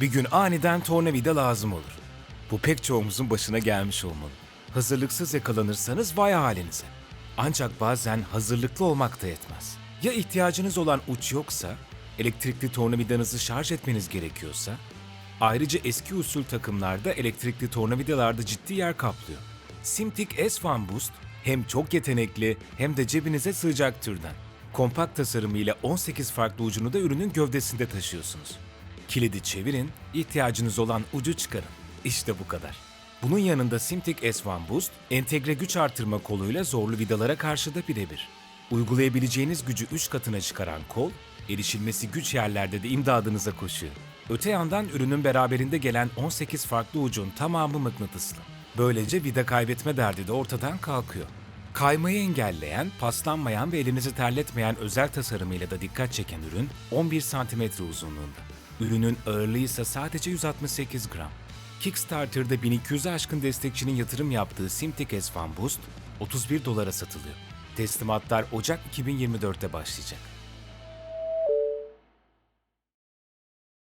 Bir gün aniden tornavida lazım olur. Bu pek çoğumuzun başına gelmiş olmalı. Hazırlıksız yakalanırsanız vay halinize. Ancak bazen hazırlıklı olmak da yetmez. Ya ihtiyacınız olan uç yoksa, elektrikli tornavidanızı şarj etmeniz gerekiyorsa, ayrıca eski usul takımlarda elektrikli tornavidalarda ciddi yer kaplıyor. Simtic S1 Boost hem çok yetenekli hem de cebinize sığacak türden. Kompakt tasarımıyla 18 farklı ucunu da ürünün gövdesinde taşıyorsunuz. Kilidi çevirin, ihtiyacınız olan ucu çıkarın. İşte bu kadar. Bunun yanında Simtic S1 Boost, entegre güç artırma koluyla zorlu vidalara karşı da birebir. Uygulayabileceğiniz gücü 3 katına çıkaran kol, erişilmesi güç yerlerde de imdadınıza koşuyor. Öte yandan ürünün beraberinde gelen 18 farklı ucun tamamı mıknatıslı. Böylece vida kaybetme derdi de ortadan kalkıyor. Kaymayı engelleyen, paslanmayan ve elinizi terletmeyen özel tasarımıyla da dikkat çeken ürün 11 cm uzunluğunda. Ürünün ağırlığı ise sadece 168 gram. Kickstarter'da 1200'e aşkın destekçinin yatırım yaptığı Simtic S1 Boost 31 dolara satılıyor. Teslimatlar Ocak 2024'te başlayacak.